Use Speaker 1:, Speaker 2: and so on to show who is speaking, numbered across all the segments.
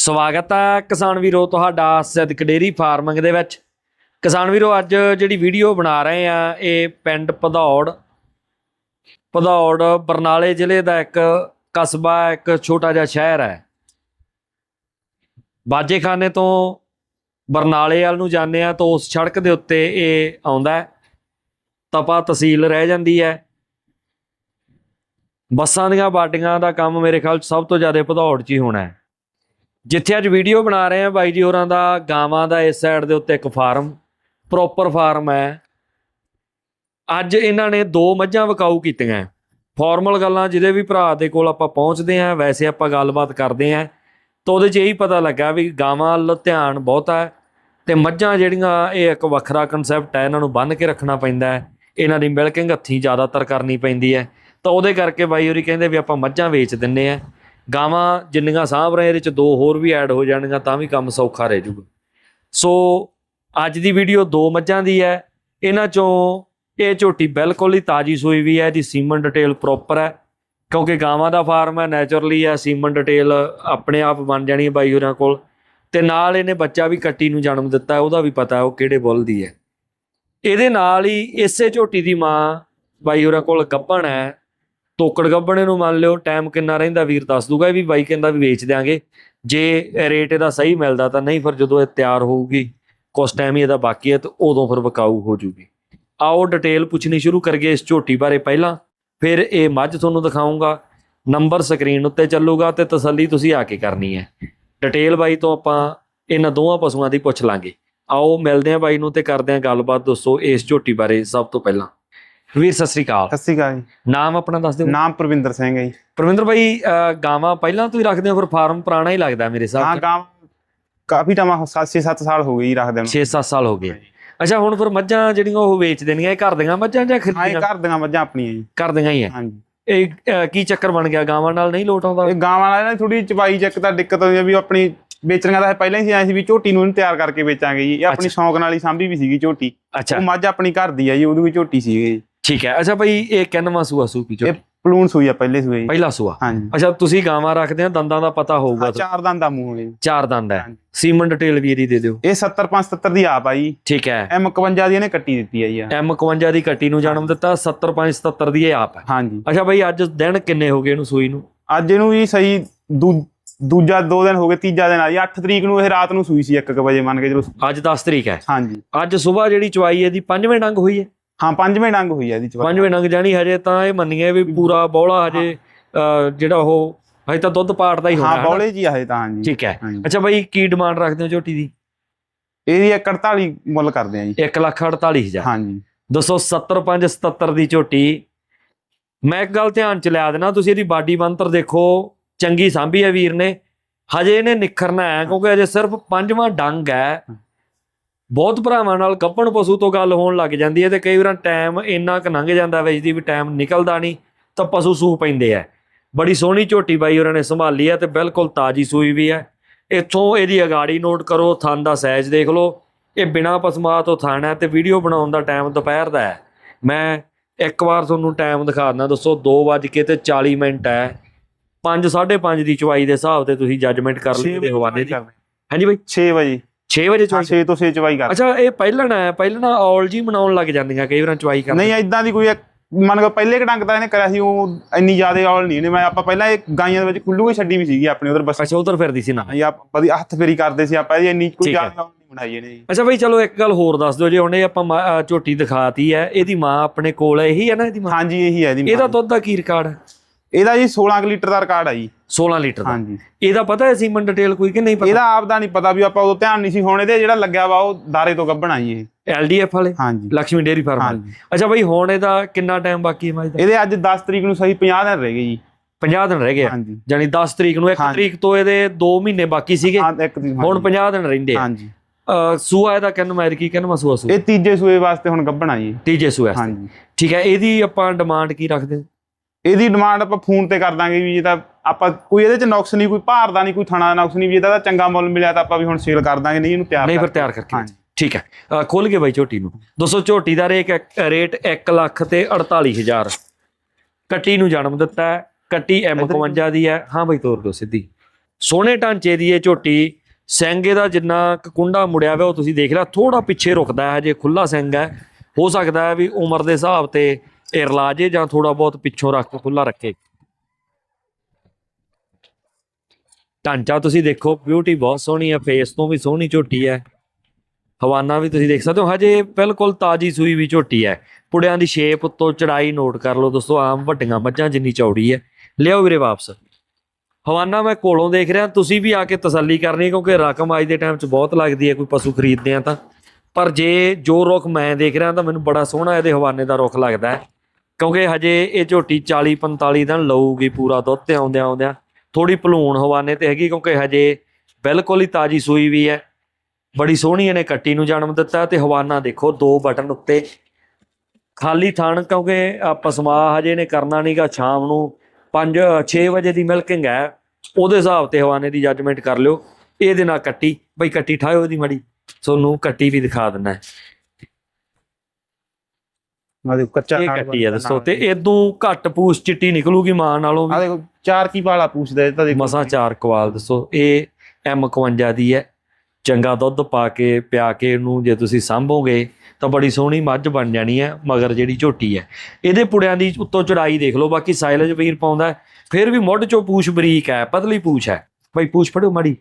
Speaker 1: ਸਵਾਗਤ ਹੈ ਕਿਸਾਨ ਵੀਰੋ ਤੁਹਾਡਾ ਸਿੱਧਕ ਡੇਰੀ ਫਾਰਮਿੰਗ ਦੇ ਵਿੱਚ। ਕਿਸਾਨ ਵੀਰੋ, ਅੱਜ ਜਿਹੜੀ ਵੀਡੀਓ ਬਣਾ ਰਹੇ ਆ, ਇਹ ਪਿੰਡ ਭਦੌੜ ਭਦੌੜ ਬਰਨਾਲੇ ਜ਼ਿਲ੍ਹੇ ਦਾ ਇੱਕ ਕਸਬਾ, ਇੱਕ ਛੋਟਾ ਜਿਹਾ ਸ਼ਹਿਰ ਹੈ। ਬਾਜੇਖਾਨੇ ਤੋਂ ਬਰਨਾਲੇ ਵਾਲ ਨੂੰ ਜਾਂਦੇ ਆ ਤਾਂ ਉਸ ਸੜਕ ਦੇ ਉੱਤੇ ਇਹ ਆਉਂਦਾ ਤਪਾ ਤਹਿਸੀਲ ਰਹਿ ਜਾਂਦੀ ਹੈ। ਬੱਸਾਂ ਦੀਆਂ ਬਾਡੀਆਂ ਦਾ ਕੰਮ ਮੇਰੇ ਖਿਆਲ 'ਚ ਸਭ ਤੋਂ ਜ਼ਿਆਦਾ ਭਦੌੜ 'ਚ ਹੀ ਹੋਣਾ ਹੈ। ਜਿੱਥੇ ਅੱਜ ਵੀਡੀਓ ਬਣਾ ਰਹੇ ਆ ਬਾਈ ਜੀ ਹੋਰਾਂ ਦਾ, ਗਾਵਾਂ ਦਾ ਇਸ ਸਾਈਡ ਦੇ ਉੱਤੇ ਇੱਕ ਫਾਰਮ ਪ੍ਰੋਪਰ ਫਾਰਮ ਹੈ। ਅੱਜ ਇਹਨਾਂ ਨੇ ਦੋ ਮੱਝਾਂ ਵਿਕਾਊ ਕੀਤੀਆਂ ਫਾਰਮਲ ਗੱਲਾਂ ਜਿਹਦੇ ਵੀ ਭਰਾ ਦੇ ਕੋਲ ਆਪਾਂ ਪਹੁੰਚਦੇ ਆ ਵੈਸੇ ਆਪਾਂ ਗੱਲਬਾਤ ਕਰਦੇ ਆ ਤਾਂ ਉਹਦੇ 'ਚ ਇਹੀ ਪਤਾ ਲੱਗਾ ਵੀ ਗਾਵਾਂ ਵੱਲ ਧਿਆਨ ਬਹੁਤ ਹੈ ਤੇ ਮੱਝਾਂ ਜਿਹੜੀਆਂ, ਇਹ ਇੱਕ ਵੱਖਰਾ ਕਨਸੈਪਟ ਹੈ, ਇਹਨਾਂ ਨੂੰ ਬੰਨ ਕੇ ਰੱਖਣਾ ਪੈਂਦਾ ਹੈ। ਇਹਨਾਂ ਦੀ ਮਿਲਕਿੰਗ ਹੱਥੀਂ ਜ਼ਿਆਦਾਤਰ ਕਰਨੀ ਪੈਂਦੀ ਹੈ। ਤਾਂ ਉਹਦੇ ਕਰਕੇ ਬਾਈ ਹੋਰੀ ਕਹਿੰਦੇ ਵੀ ਆਪਾਂ ਮੱਝਾਂ ਵੇਚ ਦਿੰਨੇ ਆ ਗਾਵਾਂ ਜਿੰਨੀਆਂ ਸਾਂਭ ਰਹੇ, ਇਹਦੇ ਚ ਦੋ ਹੋਰ ਵੀ ਐਡ ਹੋ ਜਾਣਗੀਆਂ, ਤਾਂ ਵੀ ਕੰਮ ਸੌਖਾ ਰਹਿ ਜਾਊਗਾ। ਸੋ ਅੱਜ ਦੀ ਵੀਡੀਓ ਦੋ ਮੱਝਾਂ ਦੀ ਹੈ। ਇਹਨਾਂ ਚੋਂ ਇਹ ਝੋਟੀ ਬਿਲਕੁਲ ਹੀ ਤਾਜੀ ਸੂਈ ਵੀ ਹੈ, ਇਹਦੀ ਸੀਮਨ ਡਿਟੇਲ ਪ੍ਰੋਪਰ ਹੈ। ਕਿਉਂਕਿ ਗਾਵਾਂ ਦਾ ਫਾਰਮ ਹੈ ਨੇਚਰਲੀ ਹੈ ਸੀਮਨ ਡਿਟੇਲ ਆਪਣੇ ਆਪ ਬਣ ਜਾਣੀ ਹੈ ਬਾਈ ਹੋਰਾਂ ਕੋਲ। ਤੇ ਨਾਲ ਇਹਨੇ ਬੱਚਾ ਵੀ ਕੱਟੀ ਨੂੰ ਜਨਮ ਦਿੱਤਾ, ਉਹਦਾ ਵੀ ਪਤਾ ਉਹ ਕਿਹੜੇ ਬੁੱਲ ਦੀ ਹੈ। ਇਹਦੇ ਨਾਲ ਹੀ ਇਸੇ ਝੋਟੀ ਦੀ ਮਾਂ ਬਾਈ ਹੋਰਾਂ ਕੋਲ ਗੱਭਣ ਹੈ। ਤੋਕੜ ਗੱਭਣੇ ਨੂੰ ਮੰਨ ਲਿਓ ਟਾਈਮ ਕਿੰਨਾ ਰਹਿੰਦਾ ਵੀਰ ਦੱਸ ਦੂਗਾ ਇਹ ਵੀ, ਬਾਈ ਕਹਿੰਦਾ ਵੀ ਵੇਚ ਦਿਆਂਗੇ। ਜੇ ਰੇਟ ਇਹਦਾ ਸਹੀ ਮਿਲਦਾ ਤਾਂ ਨਹੀਂ, ਫਿਰ ਜਦੋਂ ਇਹ ਤਿਆਰ ਹੋਊਗੀ, ਕੁਛ ਟਾਈਮ ਹੀ ਇਹਦਾ ਬਾਕੀ ਹੈ, ਤਾਂ ਉਦੋਂ ਫਿਰ ਵਿਕਾਊ ਹੋ ਜੂਗੀ। ਆਓ ਡਿਟੇਲ ਪੁੱਛਣੀ ਸ਼ੁਰੂ ਕਰੀਏ ਇਸ ਝੋਟੀ ਬਾਰੇ ਪਹਿਲਾਂ, ਫਿਰ ਇਹ ਮੱਝ ਤੁਹਾਨੂੰ ਦਿਖਾਉਂਗਾ ਨੰਬਰ ਸਕਰੀਨ ਉੱਤੇ ਚੱਲੂਗਾ ਤੇ ਤਸੱਲੀ ਤੁਸੀਂ ਆ ਕੇ ਕਰਨੀ ਹੈ। ਡਿਟੇਲ ਬਾਈ ਤੋਂ ਆਪਾਂ ਇਹਨਾਂ ਦੋਵਾਂ ਪਸ਼ੂਆਂ ਦੀ ਪੁੱਛ ਲਾਂਗੇ। ਆਓ ਮਿਲਦੇ ਆਂ ਬਾਈ ਨੂੰ ਤੇ ਕਰਦੇ ਆਂ ਗੱਲਬਾਤ ਦੋਸਤੋ ਇਸ ਝੋਟੀ ਬਾਰੇ ਸਭ ਤੋਂ ਪਹਿਲਾਂ। ਵੀਰ ਸਤਿ ਸ੍ਰੀ ਅਕਾਲ।
Speaker 2: ਸਤਿ ਸ਼੍ਰੀ ਅਕਾਲ ਜੀ।
Speaker 1: ਨਾਮ ਆਪਣਾ ਦੱਸ ਦਿਓ।
Speaker 2: ਨਾਮ ਪ੍ਰਵਿੰਦਰ ਸਿੰਘ ਹੈ ਜੀ।
Speaker 1: ਪਰਵਿੰਦਰ ਭਾਈ ਗਾਵਾਂ ਪਹਿਲਾਂ ਤੋਂ ਹੀ ਰੱਖਦੇ ਹੋ ਫਿਰ ਫਾਰਮ ਪੁਰਾਣਾ ਹੀ ਲੱਗਦਾ ਮੇਰੇ
Speaker 2: ਹਾਂ
Speaker 1: ਹਿਸਾਬ
Speaker 2: ਗਾਂ ਕਾਫੀ ਟਾਈਮ 6-7 ਸਾਲ ਹੋ ਗਏ ਜੀ ਰੱਖਦੇ ਨੂੰ।
Speaker 1: 6-7 ਸਾਲ ਹੋ ਗਏ। ਅੱਛਾ ਹੁਣ ਫਿਰ ਮੱਝਾਂ ਜਿਹੜੀਆਂ ਉਹ ਵੇਚ ਦੇਣੀਆਂ ਇਹ ਘਰ ਦੀਆਂ ਮੱਝਾਂ ਜਾਂ
Speaker 2: ਹਾਂ
Speaker 1: ਖਰੀਦੀਆਂ
Speaker 2: ਘਰ ਦੀਆਂ ਮੱਝਾਂ ਆਪਣੀਆਂ ਜੀ।
Speaker 1: ਘਰ ਦੀਆਂ ਹੀ ਹੈ।
Speaker 2: ਹਾਂਜੀ।
Speaker 1: ਇਹ ਕੀ ਚੱਕਰ ਬਣ ਗਿਆ? ਗਾਵਾਂ ਨਾਲ ਨਹੀਂ ਲੋਟ ਆਉਂਦਾ?
Speaker 2: ਇਹ ਗਾਵਾਂ ਵਾਲਿਆਂ ਨੇ ਥੋੜੀ ਚਵਾਈ ਚੱਕ ਤਾਂ ਦਿੱਕਤ ਹੋਈ ਆ ਵੀ ਆਪਣੀ ਵੇਚਣੀਆਂ ਦਾ ਪਹਿਲਾਂ ਹੀ ਸੀ ਐਂ ਸੀ ਵੀ ਝੋਟੀ ਨੂੰ ਤਿਆਰ ਕਰਕੇ ਵੇਚਾਂਗੇ ਜੀ। ਇਹ ਆਪਣੀ। ਸ਼ੌਂਕ ਨਾਲ ਹੀ ਸਾਂਭੀ ਵੀ ਸੀਗੀ ਝੋਟੀ।
Speaker 1: ਅੱਛਾ।
Speaker 2: ਉਹ ਮੱਝ ਆਪਣੀ ਘਰ ਦੀ ਆ ਜੀ ਉਹਦੀ ਵੀ ਝੋਟੀ ਸੀਗੀ
Speaker 1: ਠੀਕ ਹੈ। ਅੱਛਾ ਭਾਈ ਇਹ ਕਿੰਨਵਾਂ ਸੂਆ ਸੂਪੀ ਚੋ
Speaker 2: ਇਹ ਪਲੂਣ ਸੂਈ ਆ ਪਹਿਲੇ ਸੂਏ ਜੀ।
Speaker 1: ਪਹਿਲਾ ਸੂਆ?
Speaker 2: ਹਾਂਜੀ।
Speaker 1: ਅੱਛਾ ਤੁਸੀਂ ਗਾਵਾਂ ਰੱਖਦੇ ਆ ਦੰਦਾਂ ਦਾ ਪਤਾ ਹੋਊਗਾ
Speaker 2: ਹਾਂ,
Speaker 1: ਤੁਹਾਨੂੰ।
Speaker 2: ਚਾਰ ਦੰਦ ਦਾ ਮੂੰਹ ਹੈ ਜੀ
Speaker 1: ਚਾਰ ਦੰਦ ਹੈ।
Speaker 2: ਹਾਂਜੀ।
Speaker 1: ਸੀਮਨ ਡਿਟੇਲ ਵੀ ਇਹਦੀ ਦੇ ਦਿਓ।
Speaker 2: ਇਹ 70 75 ਦੀ ਆਪ ਆ ਜੀ।
Speaker 1: ਠੀਕ ਹੈ।
Speaker 2: ਐਮ 51 ਦੀ ਇਹਨੇ ਕੱਟੀ ਦਿੱਤੀ ਆ ਜੀ ਆ।
Speaker 1: ਐਮ 51 ਦੀ ਕੱਟੀ ਨੂੰ ਜਨਮ ਦਿੱਤਾ 70 5 77 ਦੀ ਇਹ ਆਪ ਹੈ।
Speaker 2: ਹਾਂਜੀ।
Speaker 1: ਅੱਛਾ ਭਾਈ ਅੱਜ ਦਿਨ ਕਿੰਨੇ ਹੋ ਗਏ ਇਹਨੂੰ ਸੂਈ ਨੂੰ?
Speaker 2: ਅੱਜ ਇਹਨੂੰ ਜੀ ਸਹੀ ਦੂ- ਦੂਜਾ ਦੋ ਦਿਨ ਹੋ ਗਏ ਤੀਜਾ ਦਿਨ ਆ ਜੀ। 8 ਤਰੀਕ ਨੂੰ ਇਹ ਰਾਤ ਨੂੰ ਸੂਈ ਸੀ 1 ਵਜੇ ਮੰਨ ਕੇ ਚਲੋ।
Speaker 1: ਅੱਜ 10 ਤਰੀਕ ਹੈ।
Speaker 2: ਹਾਂਜੀ।
Speaker 1: ਅੱਜ ਸਵੇਰ ਜਿਹੜੀ ਚਵਾਈ ਇਹਦੀ ਪੰਜਵੇਂ ਡੰਗ ਹੋਈ ਹੈ।
Speaker 2: ਹਾਂ ਪੰਜਵੇਂ ਡੰਗ ਹੋਈ ਆ ਇਹਦੀ ਚਵਾ
Speaker 1: ਪੰਜਵੇਂ ਡੰਗ ਜਾਣੀ ਹਜੇ ਤਾਂ ਇਹ ਮੰਨੀਏ ਵੀ ਪੂਰਾ ਬੌਲਾ ਹਜੇ ਜਿਹੜਾ ਉਹ ਹਜੇ ਤਾਂ ਦੁੱਧ ਪਾੜਦਾ ਹੀ ਹੋਣਾ
Speaker 2: ਹਾਂ? ਬੌਲੇ ਜੀ ਆਏ ਤਾਂ ਹਾਂਜੀ।
Speaker 1: ਠੀਕ ਹੈ।
Speaker 2: ਹਾਂਜੀ।
Speaker 1: ਅੱਛਾ ਭਾਈ ਕੀ ਡਿਮਾਂਡ ਰੱਖਦੇ ਹੋ ਝੋਟੀ ਦੀ?
Speaker 2: ਇਹਦੀ 148 ਮੁੱਲ ਕਰਦੇ ਆ ਜੀ।
Speaker 1: 1 ਲੱਖ 48000
Speaker 2: ਹਾਂਜੀ।
Speaker 1: 270 5 77 ਦੀ ਝੋਟੀ। ਮੈਂ ਇੱਕ ਗੱਲ ਧਿਆਨ ਚ ਲਿਆ ਦੇਣਾ ਤੁਸੀਂ ਇਹਦੀ ਬਾਡੀ ਬੰਤਰ ਦੇਖੋ ਚੰਗੀ ਸਾਂਭੀ ਹੈ ਵੀਰ ਨੇ। ਹਜੇ ਇਹਨੇ ਨਿਖਰਨਾ ਹੈ ਕਿਉਂਕਿ ਅਜੇ ਸਿਰਫ ਪੰਜਵਾਂ ਡੰਗ ਹੈ। ਬਹੁਤ ਭਰਾਵਾਂ ਨਾਲ ਗੱਭਣ ਪਸ਼ੂ ਤੋਂ ਗੱਲ ਹੋਣ ਲੱਗ ਜਾਂਦੀ ਹੈ ਤੇ ਕਈ ਵਾਰ ਟਾਈਮ ਇੰਨਾ ਕੁ ਲੰਘ ਜਾਂਦਾ ਵੇਚਦੀ ਵੀ ਟਾਈਮ ਨਿਕਲਦਾ ਨਹੀਂ ਤਾਂ ਪਸ਼ੂ ਸੂਹ ਪੈਂਦੇ ਆ। ਬੜੀ ਸੋਹਣੀ ਝੋਟੀ ਬਾਈ ਉਹਨਾਂ ਨੇ ਸੰਭਾਲੀ ਹੈ ਤੇ ਬਿਲਕੁਲ ਤਾਜੀ ਸੂਈ ਵੀ ਹੈ ਇੱਥੋਂ ਇਹਦੀ ਅਗਾੜੀ ਨੋਟ ਕਰੋ ਥਣ ਦਾ ਸਾਈਜ਼ ਦੇਖ ਲਓ। ਇਹ ਬਿਨਾ ਪਸਮਾ ਤੋਂ ਥਣ ਹੈ ਤੇ ਵੀਡੀਓ ਬਣਾਉਣ ਦਾ ਟਾਈਮ ਦੁਪਹਿਰ ਦਾ ਹੈ। ਮੈਂ ਇੱਕ ਵਾਰ ਤੁਹਾਨੂੰ ਟਾਈਮ ਦਿਖਾ ਦਿੰਦਾ ਦੱਸੋ 2 ਵਜ ਕੇ ਤੇ 40 ਮਿੰਟ ਹੈ। 5 5:30 ਦੀ ਚਵਾਈ ਦੇ ਹਿਸਾਬ ਤੇ ਤੁਸੀਂ ਜੱਜਮੈਂਟ ਕਰ ਦੇ ਹਵਾਲੇ ਦੀ।
Speaker 2: ਕਰਦੇ।
Speaker 1: ਹਾਂਜੀ ਬਾਈ।
Speaker 2: ਛੇ ਵਜੇ।
Speaker 1: 6 ਵਜੇ ਚਵਾਈ
Speaker 2: 6 ਤੋਂ 6 ਚਵਾਈ ਕਰ।
Speaker 1: ਅੱਛਾ ਇਹ ਪਹਿਲਣ ਹੈ ਪਹਿਲਣ ਔਲ ਜੀ ਮਨਾਉਣ ਲੱਗ ਜਾਂਦੀਆਂ ਕਈ ਵਾਰ ਚਵਾਈ ਕਰ
Speaker 2: ਨਹੀਂ ਐਦਾਂ ਦੀ ਕੋਈ ਮੰਨ ਲਓ ਪਹਿਲੇ ਕਡੰਗ ਤਾਂ ਇਹਨੇ ਕਰਿਆ ਸੀ ਉਹ ਇੰਨੀ ਜ਼ਿਆਦਾ ਔਲ ਨਹੀਂ ਨੇ ਮੈਂ ਆਪਾਂ ਪਹਿਲਾਂ ਇਹ ਗਾਈਆਂ ਦੇ ਵਿੱਚ ਖੁੱਲੂ ਹੀ ਛੱਡੀ ਵੀ ਸੀਗੀ ਆਪਣੀ ਉਧਰ ਬਸ।
Speaker 1: ਅੱਛਾ ਉਧਰ ਫਿਰਦੀ ਸੀ ਨਾ।
Speaker 2: ਜਾਂ ਆਪਾਂ ਹੱਥ ਫੇਰੀ ਕਰਦੇ ਸੀ ਆਪਾਂ ਇਹ ਇੰਨੀ ਕੋਈ। ਜ਼ਿਆਦਾ ਔਲ ਨਹੀਂ ਬਣਾਈ ਇਹਨੇ। ਜੀ
Speaker 1: ਅੱਛਾ ਬਾਈ ਚਲੋ ਇੱਕ ਗੱਲ ਹੋਰ ਦੱਸ ਦਿਓ ਜੇ ਇਹ ਆਪਾਂ ਝੋਟੀ ਦਿਖਾਤੀ ਹੈ ਇਹਦੀ ਮਾਂ ਆਪਣੇ ਕੋਲ ਹੈ ਇਹੀ ਹੈ ਨਾ ਇਹਦੀ ਮਾਂ?
Speaker 2: ਹਾਂਜੀ ਇਹੀ ਹੈ ਇਹਦੀ
Speaker 1: ਇਹਦਾ
Speaker 2: ਮਾਂ।
Speaker 1: ਦੁੱਧ ਦਾ ਕੀ ਰਿਕਾਰਡ
Speaker 2: ਇਹਦਾ ਜੀ 16 ਕੁ ਲੀਟਰ ਦਾ ਰਿਕਾਰਡ ਆ ਜੀ।
Speaker 1: 16 ਲੀਟਰ ਦਾ।
Speaker 2: ਹਾਂਜੀ।
Speaker 1: ਇਹਦਾ ਪਤਾ ਹੈ ਸੀਮਨ ਡਿਟੇਲ ਕੋਈ ਕਿ ਨਹੀਂ ਪਤਾ?
Speaker 2: ਇਹਦਾ ਆਪ ਦਾ ਨਹੀਂ ਪਤਾ ਵੀ ਆਪਾਂ ਉਦੋਂ ਧਿਆਨ ਨਹੀਂ ਸੀ ਹੁਣ ਇਹਦੇ ਜਿਹੜਾ ਲੱਗਿਆ ਵਾ ਉਹ ਦਾਰੇ ਤੋਂ ਗੱਭਣ ਆਈ ਇਹ।
Speaker 1: ਐਲਡੀਐਫ ਵਾਲੇ?
Speaker 2: ਹਾਂਜੀ।
Speaker 1: ਲక్ష్ਮੀ ਡੇਰੀ ਫਾਰਮ ਵਾਲੇ।
Speaker 2: ਹਾਂਜੀ।
Speaker 1: ਅੱਛਾ ਬਾਈ ਹੁਣ ਇਹਦਾ ਕਿੰਨਾ ਟਾਈਮ ਬਾਕੀ ਹੈ ਦਾ
Speaker 2: ਇਹਦੇ ਅੱਜ 10 ਤਰੀਕ ਨੂੰ ਸਹੀ 50 ਦਿਨ ਰਹਿ ਗਏ ਜੀ।
Speaker 1: 50 ਦਿਨ ਰਹਿ ਗਏ ਆ। ਜਾਣੀ 10 ਤਰੀਕ ਨੂੰ 1
Speaker 2: ਹਾਂਜੀ।
Speaker 1: ਤਰੀਕ ਤੋਂ ਇਹਦੇ 2 ਮਹੀਨੇ ਬਾਕੀ ਸੀਗੇ। ਹੁਣ 50 ਦਿਨ ਰਹਿੰਦੇ ਆ।
Speaker 2: ਹਾਂਜੀ।
Speaker 1: ਸੂਆ ਇਹਦਾ ਕਿੰਨ ਮੈਰ ਕੀ ਕਿੰਨਵਾ ਸੂਆ? ਸੂ
Speaker 2: ਇਹ ਤੀਜੇ ਸੂਏ ਵਾਸਤੇ ਹੁਣ ਗੱਭਣ ਆਈ
Speaker 1: ਤੀਜੇ ਸੂਆ
Speaker 2: ਹਾਂਜੀ।
Speaker 1: ਠੀਕ ਹੈ ਇਹਦੀ ਆਪਾਂ ਡਿਮਾਂਡ ਕੀ ਰੱਖਦੇ ਹਾਂ?
Speaker 2: ਇਹਦੀ ਡਿਮਾਂਡ ਆਪਾਂ ਫੋਨ ਤੇ ਕਰ ਦਾਂਗੇ ਵੀ ਜੇ ਤਾਂ ਆਪਾਂ ਕੋਈ ਇਹਦੇ ਚ ਨੁਕਸ ਨਹੀਂ ਕੋਈ ਭਾਰ ਦਾ ਨਹੀਂ ਕੋਈ ਥਣਾ ਦਾ ਨੁਕਸ ਨਹੀਂ ਵੀ ਇਹਦਾ ਤਾਂ ਚੰਗਾ ਮੁੱਲ ਮਿਲਿਆ ਤਾਂ ਆਪਾਂ ਵੀ ਹੁਣ ਸੇਲ ਕਰ ਦਾਂਗੇ ਨਹੀਂ ਇਹਨੂੰ ਤਿਆਰ
Speaker 1: ਨਹੀਂ ਫਿਰ। ਤਿਆਰ ਕਰਕੇ ਠੀਕ ਹੈ। ਖੋਲ ਕੇ ਬਾਈ ਝੋਟੀ ਨੂੰ। ਦੋਸਤੋ ਝੋਟੀ ਦਾ ਰੇਟ ਰੇਟ 1 ਲੱਖ ਤੇ 48000 ਕੱਟੀ ਨੂੰ ਜਨਮ ਦਿੱਤਾ ਹੈ। ਕੱਟੀ M51 ਦੀ ਹੈ। ਹਾਂ ਬਾਈ ਤੋਰ ਦਿਓ ਸਿੱਧੀ। ਸੋਹਣੇ ਢਾਂਚੇ ਦੀ ਇਹ ਝੋਟੀ। ਸਿੰਘ ਇਹਦਾ ਜਿੰਨਾ ਕੁੰਡਾ ਮੁੜਿਆ ਹੋਇਆ ਉਹ ਤੁਸੀਂ ਦੇਖ ਲਿਆ ਥੋੜਾ ਪਿੱਛੇ ਰੁਕਦਾ ਹੈ ਹਜੇ ਖੁੱਲਾ ਸਿੰਘ ਹੈ। ਹੋ ਸਕਦਾ ਹੈ ਵੀ ਉਮਰ ਦੇ ਹਿਸਾਬ ਤੇ ਇਹ ਰਲਾ ਜੇ ਜਾਂ ਥੋੜਾ ਬਹੁਤ ਪਿੱਛੋਂ ਰੱਖ ਕੇ ਖੁੱਲਾ ਰੱਖੇ। ਢਾਂਚਾ ਤੁਸੀਂ ਦੇਖੋ ਬਿਊਟੀ ਬਹੁਤ ਸੋਹਣੀ ਹੈ ਫੇਸ ਤੋਂ ਵੀ ਸੋਹਣੀ ਝੋਟੀ ਹੈ। ਹਵਾਨਾ ਵੀ ਤੁਸੀਂ ਦੇਖ ਸਕਦੇ ਹੋ, ਹਜੇ ਬਿਲਕੁਲ ਤਾਜੀ ਸੂਈ ਵੀ ਝੋਟੀ ਹੈ। ਪੁੜਿਆਂ ਦੀ ਸ਼ੇਪ ਉੱਤੋਂ ਚੜਾਈ ਨੋਟ ਕਰ ਲਓ ਦੋਸਤੋ, ਆਮ ਵੱਡੀਆਂ ਮੱਝਾਂ ਜਿੰਨੀ ਚੌੜੀ ਹੈ। ਲਿਆਓ ਵੀਰੇ ਵਾਪਸ। ਹਵਾਨਾ ਮੈਂ ਕੋਲੋਂ ਦੇਖ ਰਿਹਾ, ਤੁਸੀਂ ਵੀ ਆ ਕੇ ਤਸੱਲੀ ਕਰਨੀ ਕਿਉਂਕਿ ਰਕਮ ਅੱਜ ਦੇ ਟਾਈਮ 'ਚ ਬਹੁਤ ਲੱਗਦੀ ਹੈ, ਕੋਈ ਪਸ਼ੂ ਖਰੀਦਦੇ ਆ ਤਾਂ। ਪਰ ਜੇ ਜੋ ਰੁੱਖ ਮੈਂ ਦੇਖ ਰਿਹਾ ਤਾਂ ਮੈਨੂੰ ਬੜਾ ਸੋਹਣਾ ਇਹਦੇ ਹਵਾਨੇ ਦਾ ਰੁੱਖ ਲੱਗਦਾ ਹੈ। ਕਿਉਂਕਿ ਹਜੇ ਇਹ ਝੋਟੀ 40 45 ਦਿਨ ਲਊਗੀ ਪੂਰਾ ਦੁੱਧ ਤੇ ਆਉਂਦਿਆਂ ਆਉਂਦਿਆਂ। ਥੋੜੀ ਭਲੂਣ ਹਵਾਨੇ ਤੇ ਹੈਗੀ ਕਿਉਂਕਿ ਹਜੇ ਬਿਲਕੁਲ ਹੀ ਤਾਜੀ ਸੂਈ ਵੀ ਹੈ। ਬੜੀ ਸੋਹਣੀ ਇਹਨੇ ਕੱਟੀ ਨੂੰ ਜਨਮ ਦਿੱਤਾ ਤੇ ਹਵਾਨਾ ਦੇਖੋ, ਦੋ ਬਟਨ ਉੱਤੇ। ਖਾਲੀ ਥਣ ਕਿਉਂਕਿ ਆਹ ਪਸਮਾ ਹਜੇ ਨੇ ਕਰਨਾ ਨਹੀਂਗਾ ਸ਼ਾਮ ਨੂੰ 5 6 ਵਜੇ ਦੀ ਮਿਲਕਿੰਗ ਹੈ। ਉਹਦੇ ਹਿਸਾਬ ਤੇ ਹਵਾਨੇ ਦੀ ਜੱਜਮੈਂਟ ਕਰ ਲਿਓ। ਇਹਦੇ ਨਾਲ ਕੱਟੀ, ਬਈ ਕੱਟੀ ਠਾਇਓ ਇਹਦੀ ਮੜੀ। ਤੁਹਾਨੂੰ ਕੱਟੀ ਵੀ ਦਿਖਾ ਦਿੰਦਾ।
Speaker 2: ਆ ਦੇਖੋ ਕੱਚਾ
Speaker 1: ਇਹ
Speaker 2: ਖਾਣ
Speaker 1: ਕੱਟੀ
Speaker 2: ਵਾਲਾ
Speaker 1: ਦੱਸੋ ਤੇ ਇਦੋਂ ਘੱਟ ਪੂਛ ਚਿੱਟੀ ਨਿਕਲੂਗੀ ਮਾਂ ਨਾਲੋਂ ਵੀ।
Speaker 2: ਆ ਦੇਖੋ ਚਾਰ ਕੀ ਵਾਲਾ ਪੁੱਛਦਾ ਇਹ ਤਾਂ ਦੇਖੋ
Speaker 1: ਮਸਾਂ ਚਾਰ ਕਵਾਲ ਦੱਸੋ। ਇਹ M51 ਦੀ ਹੈ। ਚੰਗਾ ਦੁੱਧ ਪਾ ਕੇ ਪਿਆ ਕੇ ਇਹਨੂੰ ਜੇ ਤੁਸੀਂ ਸਾਂਭੋਗੇ ਤਾਂ ਬੜੀ ਸੋਹਣੀ ਮੱਝ ਬਣ ਜਾਣੀ ਹੈ ਮਗਰ ਜਿਹੜੀ ਝੋਟੀ ਹੈ। ਇਹਦੇ ਪੁੜਿਆਂ ਦੀ ਉੱਤੋਂ ਚੜਾਈ ਦੇਖ ਲਓ ਬਾਕੀ ਸਾਈਲਜ ਵੀਰ ਪਾਉਂਦਾ ਫਿਰ ਵੀ ਮੁੱਢ ਚੋਂ ਪੂਛ ਬਰੀਕ ਹੈ ਪਤਲੀ ਪੂਛ ਹੈ। ਬਈ ਪੂਛ ਫੜੋ ਮਾੜੀ।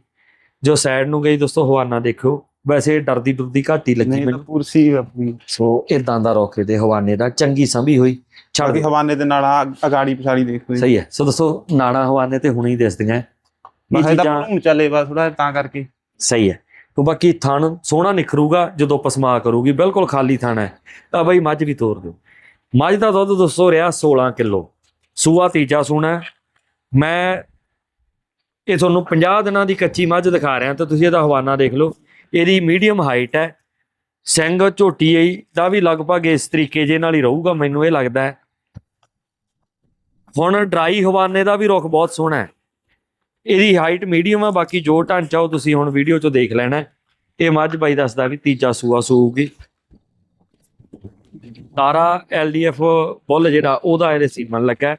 Speaker 1: ਜੋ ਸਾਈਡ ਨੂੰ ਗਈ ਦੋਸਤੋ ਹਵਾਨਾ ਦੇਖੋ ਵੈਸੇ ਡਰਦੀ ਡਰਦੀ ਘੱਟ ਲੱਗੀ
Speaker 2: ਨਹੀਂ ਤਾਂ
Speaker 1: ਮੈਨੂੰ।
Speaker 2: ਪੁਰਸੀ ਆਪਣੀ।
Speaker 1: ਸੋ ਇਦਾਂ ਦਾ ਰੋਕੇ ਦੇ ਹਵਾਨੇ ਦਾ ਚੰਗੀ ਸੰਭੀ ਹੋਈ। ਛੱਡ
Speaker 2: ਬਾਕੀ
Speaker 1: ਦਿਓ।
Speaker 2: ਹਵਾਨੇ ਦੇ ਨਾਲ ਆ ਅਗਾੜੀ ਪਛਾੜੀ ਦੇਖੋ ਜੀ
Speaker 1: ਸਹੀ ਹੈ। ਸੋ ਦੱਸੋ ਨਾਣਾ ਹਵਾਨੇ ਤੇ ਹੁਣੇ ਹੀ ਦਿਸਦੀਆਂ। ਇਹ
Speaker 2: ਬਸ ਇਹਦਾ
Speaker 1: ਚੀਜ਼ਾਂ
Speaker 2: ਭੂਣ ਚੱਲੇ ਬਸ ਥੋੜਾ ਤਾਂ ਕਰਕੇ।
Speaker 1: ਸਹੀ ਹੈ। ਤੋ ਬਾਕੀ ਥਣ ਸੋਹਣਾ ਨਿਖਰੂਗਾ ਜਦੋਂ ਪਸਮਾ ਕਰੂਗੀ। ਬਿਲਕੁਲ ਖਾਲੀ ਥਣ ਹੈ। ਤਾਂ ਬਈ ਮੱਝ ਵੀ ਤੋਰ ਦਿਓ। ਮੱਝ ਦਾ ਦੁੱਧ ਦੱਸੋ ਰਿਹਾ 16 ਕਿਲੋ। ਸੂਆ ਤੀਜਾ ਸੂਣਾ ਹੈ। ਮੈਂ ਇਹ ਤੁਹਾਨੂੰ 50 ਦਿਨਾਂ ਦੀ ਕੱਚੀ ਮੱਝ ਦਿਖਾ ਰਿਹਾ। ਤਾਂ ਤੁਸੀਂ ਇਹਦਾ ਹਵਾਨਾ ਦੇਖ ਲਓ। ਇਹਦੀ ਮੀਡੀਅਮ ਹਾਈਟ ਹੈ। ਸਿੰਘ ਝੋਟੀ ਦਾ ਵੀ ਲਗਭਗ ਇਸ ਤਰੀਕੇ ਜੇ ਨਾਲ ਹੀ ਰਹੂਗਾ, ਮੈਨੂੰ ਇਹ ਲੱਗਦਾ ਹੈ। ਹੁਣ ਡਰਾਈ ਹਵਾਨੇ ਦਾ ਵੀ ਰੁੱਖ ਬਹੁਤ ਸੋਹਣਾ ਹੈ। ਇਹਦੀ ਹਾਈਟ ਮੀਡੀਅਮ ਆ ਬਾਕੀ ਜੋ ਢਾਂਚਾ ਉਹ ਤੁਸੀਂ ਹੁਣ ਵੀਡੀਓ 'ਚੋਂ ਦੇਖ ਲੈਣਾ ਇਹ ਮੱਝ ਬਾਈ ਦੱਸਦਾ ਵੀ ਤੀਜਾ ਸੂਆ ਸੂਊਗੀ। ਤਾਰਾ ਐਲਡੀਐਫ ਬੁੱਲ ਜਿਹੜਾ, ਉਹਦਾ ਇਹਦੇ ਸੀਮਨ ਲੱਗਾ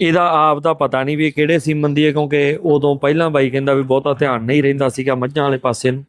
Speaker 1: ਇਹਦਾ ਆਪ ਦਾ ਪਤਾ ਨਹੀਂ ਵੀ ਕਿਹੜੇ ਸੀਮਨ ਦੀ ਹੈ, ਕਿਉਂਕਿ ਉਦੋਂ ਪਹਿਲਾਂ ਬਾਈ ਕਹਿੰਦਾ ਵੀ ਬਹੁਤਾ ਧਿਆਨ ਨਹੀਂ ਰਹਿੰਦਾ ਸੀਗਾ ਮੱਝਾਂ ਵਾਲੇ ਪਾਸੇ ਨੂੰ।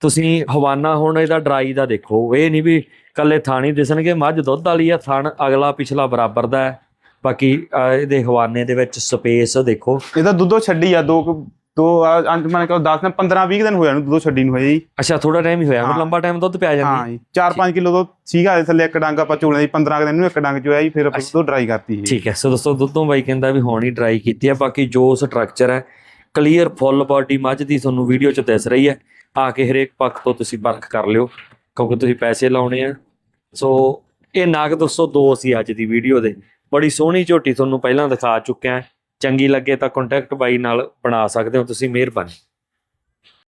Speaker 1: ਤੁਸੀਂ ਹਵਾਨਾ ਹੁਣ ਇਹਦਾ ਡਰਾਈ ਦਾ ਦੇਖੋ, ਇਹ ਨਹੀਂ ਵੀ ਕੱਲੇ ਥਾਣੀ ਦਿਸਣਗੇ, ਮੱਝ ਦੁੱਧ ਵਾਲੀ ਆ, ਥਣ ਅਗਲਾ ਪਿਛਲਾ ਬਰਾਬਰ ਦਾ ਹੈ। ਬਾਕੀ ਇਹਦੇ ਹਵਾਨੇ ਦੇ ਵਿੱਚ ਸਪੇਸ ਦੇਖੋ।
Speaker 2: ਇਹਦਾ ਦੁੱਧੋ ਛੱਡੀ ਆ, ਦੋ ਕੁ- ਦੋ ਅੰਤ ਮਨ ਕਹੋ 10 ਨੇ 15 20 ਦਿਨ ਹੋਇਆ ਨੂੰ ਦੁੱਧੋ ਛੱਡੀ ਨੂੰ ਹੋਇਆ ਜੀ।
Speaker 1: ਅੱਛਾ ਥੋੜਾ ਟਾਈਮ ਹੀ ਹੋਇਆ
Speaker 2: ਹਾਂ।
Speaker 1: ਲੰਬਾ ਟਾਈਮ ਦੁੱਧ ਪਿਆ
Speaker 2: ਹਾਂ
Speaker 1: ਜਾਂਦੀ
Speaker 2: ਜੀ 4-5 ਕਿਲੋ ਦੁੱਧ ਸੀਗਾ ਇਹਦੇ ਥੱਲੇ ਇੱਕ ਡੰਗ ਆਪਾਂ ਚੋਲੇ ਦੀ 15 ਕੁ ਦਿਨ ਨੂੰ ਇੱਕ ਡੰਗ ਚੋਇਆ ਜੀ ਫਿਰ ਆਪਾਂ। ਦੁੱਧ ਡਰਾਈ ਕਰਤੀ ਜੀ
Speaker 1: ਠੀਕ ਹੈ ਸੋ ਦੋਸਤੋ ਦੁੱਧੋਂ ਬਾਈ ਕਹਿੰਦਾ ਵੀ ਹੁਣ ਹੀ ਟਰਾਈ ਕੀਤੀ ਹੈ ਬਾਕੀ ਜੋ ਸਟਰਕਚਰ ਹੈ ਕਲੀਅਰ ਫੁੱਲ ਬਾਡੀ ਮੱਝ ਦੀ ਤੁਹਾਨੂੰ ਵੀਡੀਓ 'ਚ ਦਿਸ ਰਹੀ ਹੈ। ਆ ਕੇ ਹਰੇਕ ਪੱਖ ਤੋਂ ਤੁਸੀਂ ਪਰਖ ਕਰ ਲਿਓ ਕਿਉਂਕਿ ਤੁਸੀਂ ਪੈਸੇ ਲਾਉਣੇ ਆ। ਸੋ ਇਹ ਨਾਗ ਦੋਸਤੋ ਦੋ ਸੀ ਅੱਜ ਦੀ ਵੀਡੀਓ ਦੇ। ਬੜੀ ਸੋਹਣੀ ਝੋਟੀ ਤੁਹਾਨੂੰ ਪਹਿਲਾਂ ਦਿਖਾ ਚੁੱਕਿਆ। ਚੰਗੀ ਲੱਗੇ ਤਾਂ ਕੰਟੈਕਟ ਬਾਈ ਨਾਲ ਬਣਾ ਸਕਦੇ ਹੋ ਤੁਸੀਂ ਮਿਹਰਬਾਨੀ।